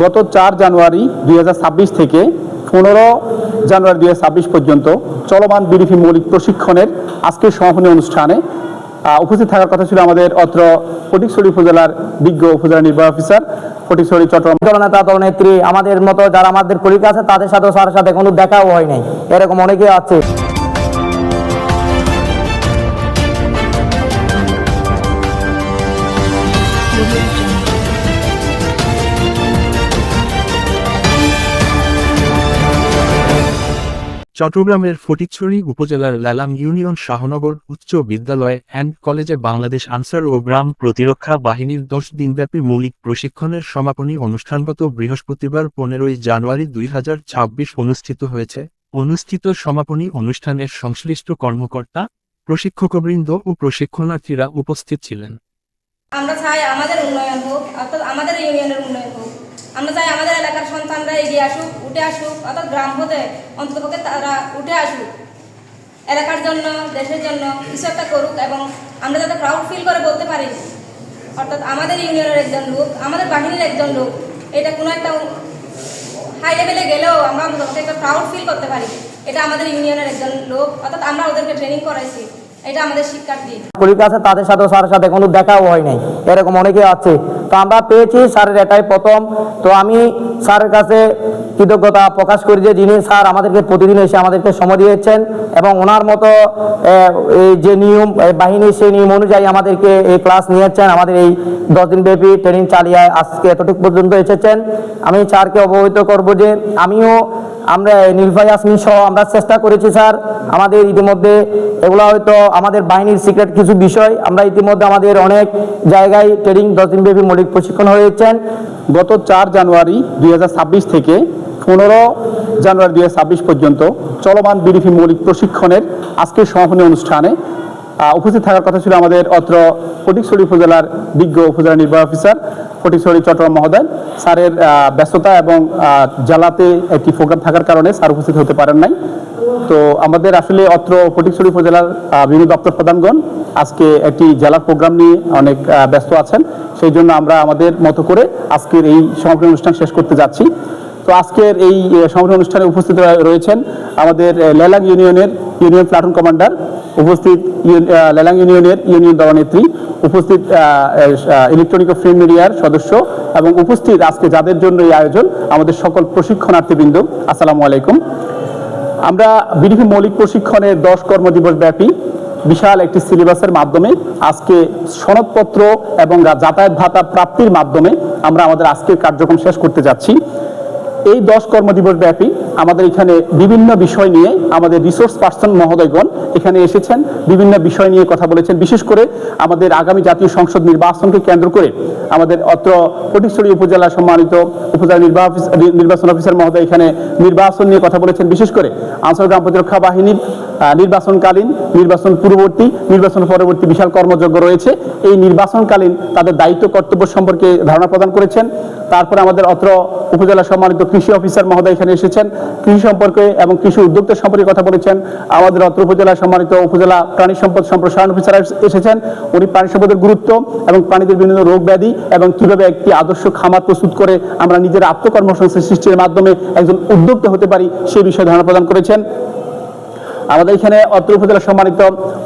গত চার জানুয়ারি দুই হাজার ছাব্বিশ থেকে পনেরো জানুয়ারি দুই হাজার ছাব্বিশ পর্যন্ত চলমান বিডিপি মৌলিক প্রশিক্ষণের আজকের সমাপনী অনুষ্ঠানে উপস্থিত থাকার কথা ছিল আমাদের অত্র ফটিকছড়ি উপজেলার বিজ্ঞ উপজেলা নির্বাহী অফিসার ফটিকছড়ি চট্টগ্রাম দলনেত্রী আমাদের মতো যারা আমাদের কলিগ আছে, তাদের সাথে স্যারের সাথে কোনো দেখাও হয় নাই। এরকম অনেকে আছে। চট্টগ্রামের ফটিকছড়ি উপজেলার লালাম ইউনিয়ন শাহনগর উচ্চ বিদ্যালয় অ্যান্ড কলেজে বাংলাদেশ আনসার ও গ্রাম প্রতিরক্ষা বাহিনীর দশ দিনব্যাপী মৌলিক প্রশিক্ষণের সমাপনী অনুষ্ঠানগত বৃহস্পতিবার পনেরোই জানুয়ারি দুই হাজার ছাব্বিশ অনুষ্ঠিত হয়েছে। অনুষ্ঠিত সমাপনী অনুষ্ঠানের সংশ্লিষ্ট কর্মকর্তা, প্রশিক্ষকবৃন্দ ও প্রশিক্ষণার্থীরা উপস্থিত ছিলেন। আমরা চাই আমাদের উন্নয়ন হোক, অর্থাৎ আমাদের ইউনিয়নের উন্নয়ন আমরা চাই আমাদের এলাকার সন্তানরা এগিয়ে আসুক, উঠে আসুক, অর্থাৎ গ্রাম হতে অন্ততপক্ষে তারা উঠে আসুক। এলাকার জন্য, দেশের জন্য কিছু একটা করুক এবং আমরা যাতে প্রাউড ফিল করে বলতে পারি। অর্থাৎ আমাদের ইউনিয়নের একজন লোক, আমাদের বাহিনীর একজন লোক, এটা কোনো একটা হাই লেভেলে গেলেও আমরা অন্ততপক্ষে একটা প্রাউড ফিল করতে পারি। এটা আমাদের ইউনিয়নের একজন লোক, অর্থাৎ আমরা ওদেরকে ট্রেনিং করাইছি। এটা তাদের সাথে স্যারের সাথে কোনো দেখাও হয় নাই। এরকম অনেকে আছে। তো আমরা পেয়েছি স্যারের এটাই প্রথম। তো আমি স্যারের কাছে কৃতজ্ঞতা প্রকাশ করি যে যিনি স্যার আমাদেরকে প্রতিদিন এসে আমাদেরকে সময় দিয়েছেন এবং ওনার মতো যে নিয়ম বাহিনী, সেই নিয়ম অনুযায়ী আমাদেরকে এই ক্লাস নিয়েছেন। আমাদের এই দশ দিন ব্যাপী ট্রেনিং চালিয়ে আজকে এতটুকু পর্যন্ত এসেছেন। আমি স্যারকে অবহিত করব যে আমিও আমরা নির্ভয় আসমিন সহ আমরা চেষ্টা করেছি, স্যার। আমাদের ইতিমধ্যে এগুলো হয়তো আমাদের বাহিনীর সিক্রেট কিছু বিষয়। আমরা ইতিমধ্যে আমাদের অনেক জায়গায় ট্রেনিং দশ দিন ব্যাপী মৌলিক প্রশিক্ষণ হয়েছেন। গত চার জানুয়ারি দুই হাজার ছাব্বিশ থেকে পনেরো জানুয়ারি দুই হাজার ছাব্বিশ পর্যন্ত চলমান বিডিপি মৌলিক প্রশিক্ষণের আজকের সমাপনী অনুষ্ঠানে উপস্থিত থাকার কথা ছিল আমাদের অত্র ফটিকছড়ি উপজেলার বিজ্ঞ উপজেলা নির্বাহী অফিসার, ফটিকছড়ি চট্টগ্রাম মহোদয়। স্যারের ব্যস্ততা এবং জেলাতে একটি প্রোগ্রাম থাকার কারণে স্যার উপস্থিত হতে পারেন নাই। তো আমাদের আসলে অত্র ফটিকছড়ি উপজেলার বিভিন্ন দপ্তর প্রধানগণ আজকে একটি জেলার প্রোগ্রাম নিয়ে অনেক ব্যস্ত আছেন। সেই জন্য আমরা আমাদের মতো করে আজকের এই সমাপনী অনুষ্ঠান শেষ করতে যাচ্ছি। তো আজকের এই সমাপনী অনুষ্ঠানে উপস্থিত রয়ে- রয়েছেন আমাদের লেলাং ইউনিয়নের ইউনিয়ন প্লাটুন কমান্ডার, উপস্থিত লেলাং ইউনিয়নের ইউনিয়ন দলনেত্রী উপস্থিত ইলেকট্রনিক ও ফিল্ম মিডিয়ার সদস্য এবং উপস্থিত আজকে যাদের জন্য এই আয়োজন, আমাদের সকল প্রশিক্ষণার্থীবৃন্দ, আসসালামু আলাইকুম। আমরা বিডিপি মৌলিক প্রশিক্ষণের দশ কর্মদিবস ব্যাপী বিশাল একটি সিলেবাসের মাধ্যমে আজকে সনদপত্র এবং যাতায়াত ভাতা প্রাপ্তির মাধ্যমে আমরা আমাদের আজকের কার্যক্রম শেষ করতে যাচ্ছি। এই দশ কর্মদিবস ব্যাপী আমাদের এখানে বিভিন্ন বিষয় নিয়ে আমাদের রিসোর্স পার্সন মহোদয়গণ এখানে এসেছেন, বিভিন্ন বিষয় নিয়ে কথা বলেছেন। বিশেষ করে আমাদের আগামী জাতীয় সংসদ নির্বাচনকে কেন্দ্র করে আমাদের অত্র ফটিকছড়ি উপজেলা সম্মানিত উপজেলা নির্বাহ নির্বাচন অফিসার মহোদয় এখানে নির্বাচন নিয়ে কথা বলেছেন। বিশেষ করে আনসার গ্রাম প্রতিরক্ষা বাহিনীর নির্বাচনকালীন নির্বাচন পূর্ববর্তী, নির্বাচন পরবর্তী বিশাল কর্মযজ্ঞ রয়েছে। এই নির্বাচনকালীন তাদের দায়িত্ব কর্তব্য সম্পর্কে ধারণা প্রদান করেছেন। তারপরে আমাদের অত্র উপজেলা সম্মানিত কৃষি অফিসার মহোদয় এখানে এসেছেন। কৃষি সম্পর্কে এবং কৃষি উদ্যোক্তা সম্পর্কে কথা বলেছেন। আমাদের অত্র উপজেলা সম্মানিত উপজেলা প্রাণী সম্পদ সম্প্রসারণ অফিসার এসেছেন। উনি প্রাণী সম্পদের গুরুত্ব এবং প্রাণীদের বিভিন্ন রোগ ব্যাধি এবং কীভাবে একটি আদর্শ খামার প্রস্তুত করে আমরা নিজের আত্মকর্মসংস্থান সৃষ্টির মাধ্যমে একজন উদ্যোক্তা হতে পারি সেই বিষয়ে ধারণা প্রদান করেছেন। আমাদের এখানে অত্র উপজেলা সম্মানিত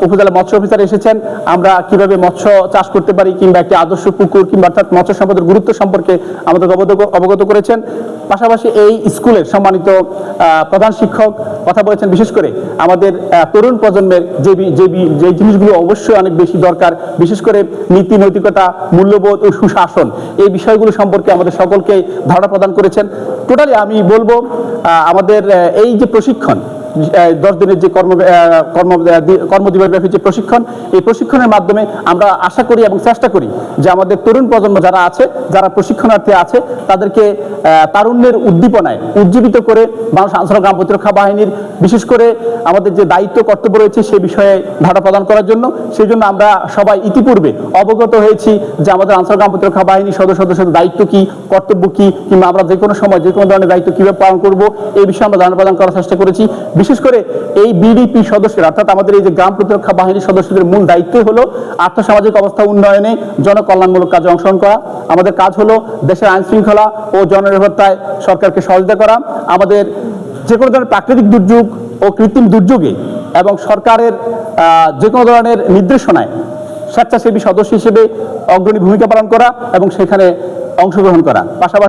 উপজেলা মৎস্য অফিসার এসেছেন। আমরা কীভাবে মৎস্য চাষ করতে পারি কিংবা একটি আদর্শ পুকুর কিংবা অর্থাৎ মৎস্য সম্পদের গুরুত্ব সম্পর্কে আমাদের অবগত করেছেন। পাশাপাশি এই স্কুলের সম্মানিত প্রধান শিক্ষক কথা বলেছেন। বিশেষ করে আমাদের তরুণ প্রজন্মের যে যে যে জিনিসগুলো অবশ্যই অনেক বেশি দরকার। বিশেষ করে নীতি, নৈতিকতা, মূল্যবোধ ও সুশাসন এই বিষয়গুলো সম্পর্কে আমাদের সকলকে ধারণা প্রদান করেছেন। টোটালি আমি বলব আমাদের এই যে প্রশিক্ষণ দশ দিনের যে কর্ম কর্ম আহ, দি- কর্মদিবস ব্যাপী যে প্রশিক্ষণ এই প্রশিক্ষণের মাধ্যমে আমরা আশা করি এবং চেষ্টা করি যে আমাদের তরুণ প্রজন্ম যারা আছে যারা প্রশিক্ষণার্থী আছে তাদেরকে তারুণ্যের উদ্দীপনায় উজ্জীবিত করে মানুষ আনসার গ্রাম প্রতিরক্ষা বাহিনীর বিশেষ করে আমাদের যে দায়িত্ব কর্তব্য রয়েছে সে বিষয়ে ধারা প্রদান করার জন্য সেই জন্য আমরা সবাই ইতিপূর্বে অবগত হয়েছি যে আমাদের আনসার গ্রাম প্রতিরক্ষা বাহিনীর সদস্য সদস্যদের দায়িত্ব কি কর্তব্য কি কিংবা আমরা যে কোনো সময় যে কোনো ধরনের দায়িত্ব কীভাবে পালন করব এই বিষয়ে আমরা ধারণা প্রদান করার চেষ্টা করেছি। বিশেষ করে এই বিডিপি সদস্যরা, অর্থাৎ আমাদের এই যে গ্রাম প্রতিরক্ষা বাহিনীর সদস্যদের মূল দায়িত্বই হলো আর্থসামাজিক অবস্থা উন্নয়নে জনকল্যাণমূলক কাজে অংশগ্রহণ করা। আমাদের কাজ হলো দেশের আইন শৃঙ্খলা ও জননিরাপত্তায় সরকারকে সহযোগিতা করা। আমাদের যে কোনো ধরনের প্রাকৃতিক দুর্যোগ ও কৃত্রিম দুর্যোগে এবং সরকারের যে কোনো ধরনের নির্দেশনায় স্বেচ্ছাসেবী সদস্য হিসেবে অগ্রণী ভূমিকা পালন করা এবং সেখানে অংশগ্রহণ করা। পাশাপাশি